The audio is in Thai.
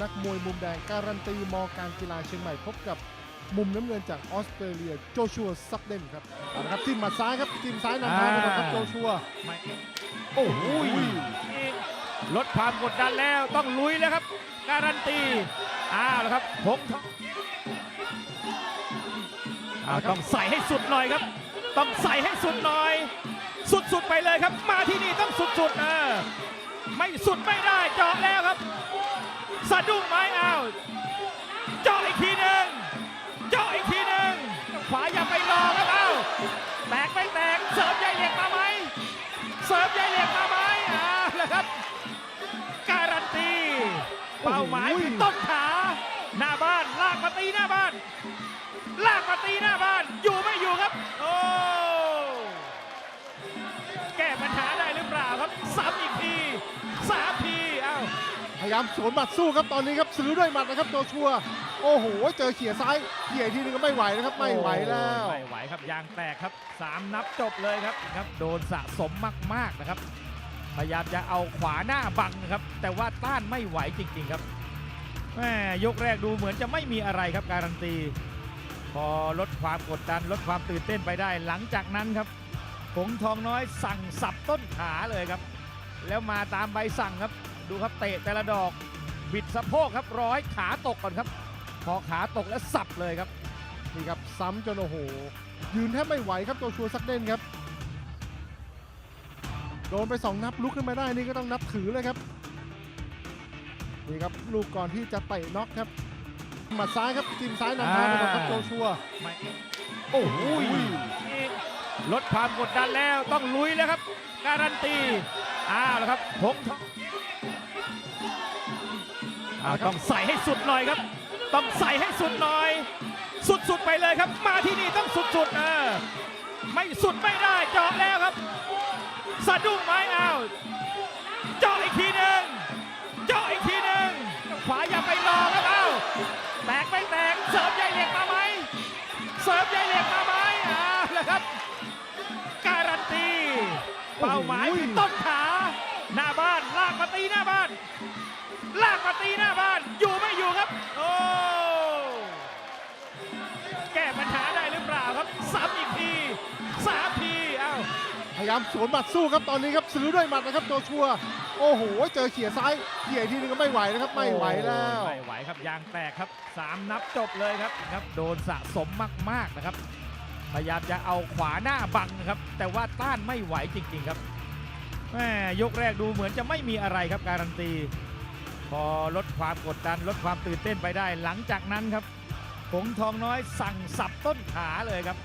นักมวยมุมแดงการันตีมอการกีฬาเชียงใหม่พบกับมุมน้ำเงินจากออสเตรเลียโจชัวซักเดนครับเอาละครับจิ้มหมัดซ้ายครับจิ้มซ้ายนำทางไปก่อนครับโจชัวไม่โอ้โหลดความกดดันแล้วต้องลุยแล้วครับ การันตีอ้าวแล้วครับผงทองอ้าวต้องใส่ให้สุดหน่อยครับ ต้องใส่ให้สุดหน่อย สุดๆไปเลยครับ มาที่นี่ต้องสุดๆนะไม่สุดไม่ได้เจาะแล้วครับ สะดุ้งไม้อ้าวเจาะอีกทีหนึ่งเจาะอีกทีหนึ่งขวาอย่าไปรอครับอ้าวแตกไม่แตกเสริมใยเหล็กมาไหมเสริมใยเหล็กมาไหมอ่าแล้วครับ การันตีเป้าหมายคือต้นขา หน้าบ้านลากมาตีหน้าบ้าน พยายามสวนหมัดสู้ครับตอนนี้ครับซื้อด้วยหมัดนะครับโจชัว โอ้โห เจอเขี่ยซ้ายเขี่ยอีกทีนึงก็ไม่ไหวนะครับไม่ไหวแล้วไม่ไหวครับยางแตกครับสามนับจบเลยครับครับ โดนสะสมมากๆนะครับ พยายามจะเอาขวาหน้าบังนะครับ แต่ว่าต้านไม่ไหวจริงๆครับแม่ยกแรกดูเหมือนจะไม่มีอะไรครับการันตี พอลดความกดดันลดความตื่นเต้นไปได้ หลังจากนั้นครับผงทองน้อยสั่งสับต้นขาเลยครับ แล้วมาตามใบสั่งครับ ดูครับเตะแต่ละดอก บิดสะโพกครับรอให้ขาตกก่อนครับ พอขาตกแล้วสับเลยครับ นี่ครับซ้ำจนโอ้โห ยืนแทบไม่ไหวครับโจชัวซักเดนครับ โดนไปสองนับลุกขึ้นมาได้นี่ก็ต้องนับถือเลยครับ นี่ครับลูกก่อนที่จะเตะน็อกครับหมัดซ้ายครับจิ้มซ้ายนำทางไปก่อนครับอ่าโจชัวไม่โอ้โหลดความกดดันแล้วต้องลุยแล้วครับ การันตีอ้าวแล้วครับผงท องอ้าต้องใส่ให้สุดหน่อยครับ ต้องใส่ให้สุดหน่อย สุดๆไปเลยครับ มาที่นี่ต้องสุดๆนะไม่สุดไม่ได้เจาะแล้วครับสะดุ้งไม้อ้าวเจาะอีกทีหนึ่งเจาะอีกทีหนึ่งขวาอย่าไปรอครับอ้าวแตกไม่แตกเสริมใยเหล็กมาไหมเสริมใยเหล็กมาไหมอ่าแล้วครับ การันตีเป้าหมายคือต้นขา หน้าบ้านลากมาตีหน้าบ้าน ลากมาตีหน้าบ้าน อยู่ไม่อยู่ครับ โอ้ แก้ปัญหาได้หรือเปล่าครับซ้ำอีกทีสามทีเอ้าพยายามสวนหมัดสู้ครับตอนนี้ครับซื้อด้วยหมัดนะครับโจชัว โอ้โห เจอเขี่ยซ้ายเขี่ยอีกทีนึงก็ไม่ไหวนะครับไม่ไหวแล้วไม่ไหวครับยางแตกครับสามนับจบเลยครับครับ โดนสะสมมากๆนะครับ พยายามจะเอาขวาหน้าบังนะครับ แต่ว่าต้านไม่ไหวจริง ๆ ครับแม่ยกแรกดูเหมือนจะไม่มีอะไรครับการันตี พอลดความกดดันลดความตื่นเต้นไปได้ หลังจากนั้นครับผงทองน้อยสั่งสับต้นขาเลยครับ